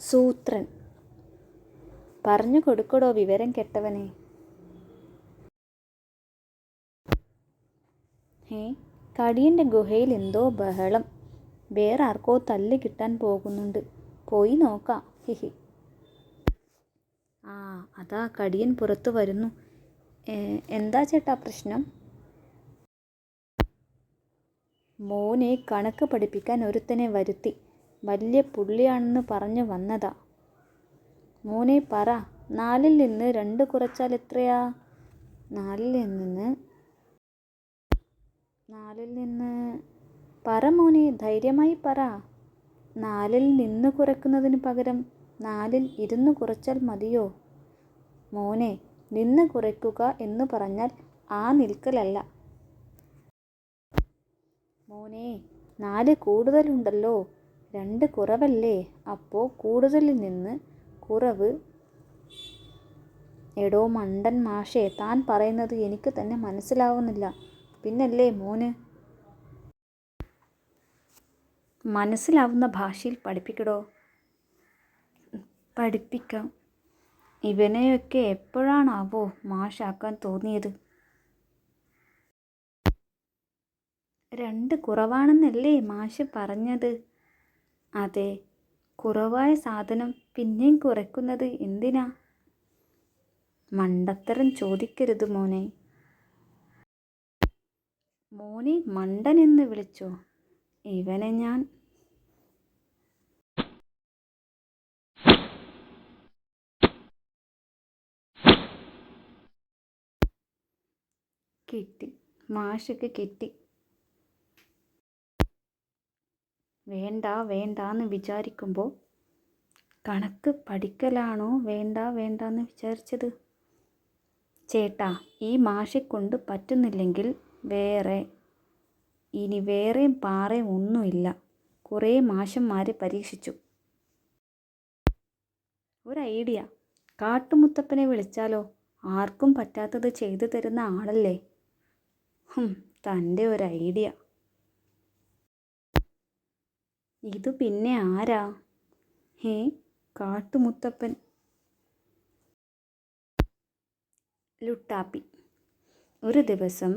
സൂത്രൻ. പറഞ്ഞു കൊടുക്കടോ വിവരം കെട്ടവനെ. ഏ കടിയന്റെ ഗുഹയിൽ എന്തോ ബഹളം. വേറെ ആർക്കോ തല്ല് കിട്ടാൻ പോകുന്നുണ്ട്. പോയി നോക്കാം. ഹിഹി ആ അതാ കടിയൻ പുറത്തു വരുന്നു. എന്താ ചേട്ടാ പ്രശ്നം? മോനെ കണക്ക് പഠിപ്പിക്കാൻ ഒരുത്തനെ വരുത്തി. വലിയ പുള്ളിയാണെന്ന് പറഞ്ഞു വന്നതാ. മോനെ പറ നാലിൽ നിന്ന് രണ്ട് കുറച്ചാൽ എത്രയാ? നാലിൽ നിന്ന് നാലിൽ നിന്ന് പറ മോനെ ധൈര്യമായി പറ. നാലിൽ നിന്ന് കുറയ്ക്കുന്നതിന് പകരം നാലിൽ ഇരുന്ന് കുറച്ചാൽ മതിയോ? മോനെ നിന്ന് കുറയ്ക്കുക എന്ന് പറഞ്ഞാൽ ആ നിൽക്കലല്ല. മോനെ നാല് കൂടുതലുണ്ടല്ലോ. രണ്ട് കുറവല്ലേ? അപ്പോൾ കൂടുതലിൽ നിന്ന് കുറവ് എടോ മണ്ടൻ മാഷേ താൻ പറയുന്നത് എനിക്ക് തന്നെ മനസ്സിലാവുന്നില്ല. പിന്നല്ലേ മോന്? മനസ്സിലാവുന്ന ഭാഷയിൽ പഠിപ്പിക്കടോ? പഠിപ്പിക്കാം. ഇവനെയൊക്കെ എപ്പോഴാണാവോ മാഷാക്കാൻ തോന്നിയത്? രണ്ട് കുറവാണെന്നല്ലേ മാഷ് പറഞ്ഞത്? അതെ കുറവായ സാധനം പിന്നെയും കുറയ്ക്കുന്നത് എന്തിനാ? മണ്ടത്തരം ചോദിക്കരുത് മോനെ. മോനെ മണ്ടൻ എന്ന് വിളിച്ചോ? ഇവനെ ഞാൻ കിട്ടി മാഷക്ക് കിട്ടി. വേണ്ട വേണ്ടാന്ന് വിചാരിക്കുമ്പോൾ കണക്ക് പഠിക്കലാണോ വേണ്ട വേണ്ടാന്ന് വിചാരിച്ചത്? ചേട്ടാ ഈ മാഷിക്കൊണ്ട് പറ്റുന്നില്ലെങ്കിൽ വേറെ ഇനി വേറെയും പാറയും ഒന്നുമില്ല. കുറേ മാഷന്മാരെ പരീക്ഷിച്ചു. ഒരു ഐഡിയ. കാട്ടുമുത്തപ്പനെ വിളിച്ചാലോ? ആർക്കും പറ്റാത്തത് ചെയ്തു തരുന്ന ആളല്ലേ? തന്റെ ഒരു ഐഡിയ. ഇത് പിന്നെ ആരാ? ഹേ കാട്ടുമുത്തപ്പൻ. ലുട്ടാപ്പി. ഒരു ദിവസം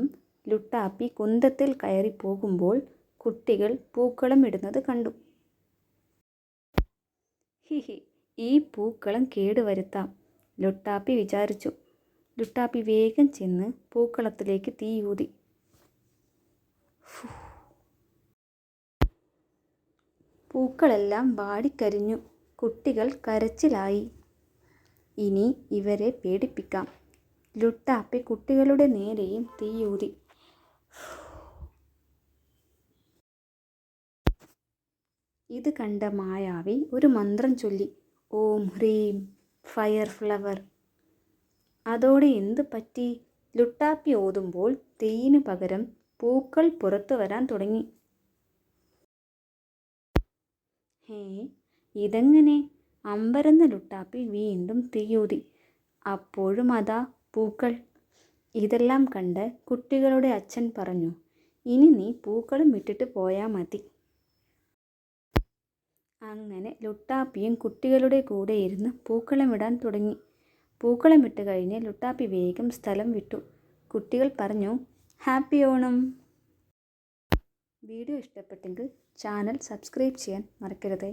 ലുട്ടാപ്പി കുന്തത്തിൽ കയറി പോകുമ്പോൾ കുട്ടികൾ പൂക്കളം ഇടുന്നത് കണ്ടു. ഹിഹി ഈ പൂക്കളം കേടുവരുത്താം ലുട്ടാപ്പി വിചാരിച്ചു. ലുട്ടാപ്പി വേഗം ചെന്ന് പൂക്കളത്തിലേക്ക് തീയൂതി പൂക്കളെല്ലാം വാടിക്കരിഞ്ഞു. കുട്ടികൾ കരച്ചിലായി. ഇനി ഇവരെ പേടിപ്പിക്കാം. ലുട്ടാപ്പി കുട്ടികളുടെ നേരെയും തീയൂതി ഇത് കണ്ട മായാവി ഒരു മന്ത്രം ചൊല്ലി. ഓം ഹ്രീം ഫയർ ഫ്ലവർ. അതോടെ എന്ത് പറ്റി? ലുട്ടാപ്പി ഓതുമ്പോൾ തീയിന് പകരം പൂക്കൾ പുറത്തു വരാൻ തുടങ്ങി. ഹേ ഇതെങ്ങനെ? അമ്പരന്ന ലുട്ടാപ്പി വീണ്ടും തീയൂതി അപ്പോഴും അതാ പൂക്കൾ. ഇതെല്ലാം കണ്ട് കുട്ടികളുടെ അച്ഛൻ പറഞ്ഞു ഇനി നീ പൂക്കളും ഇട്ടിട്ട് പോയാൽ മതി. അങ്ങനെ ലുട്ടാപ്പിയും കുട്ടികളുടെ കൂടെ ഇരുന്ന് പൂക്കളം ഇടാൻ തുടങ്ങി. പൂക്കളം ഇട്ട് കഴിഞ്ഞ് ലുട്ടാപ്പി വേഗം സ്ഥലം വിട്ടു. കുട്ടികൾ പറഞ്ഞു ഹാപ്പി ഓണം. വീഡിയോ ഇഷ്ടപ്പെട്ടെങ്കിൽ ചാനൽ സബ്സ്ക്രൈബ് ചെയ്യാൻ മറക്കരുതേ.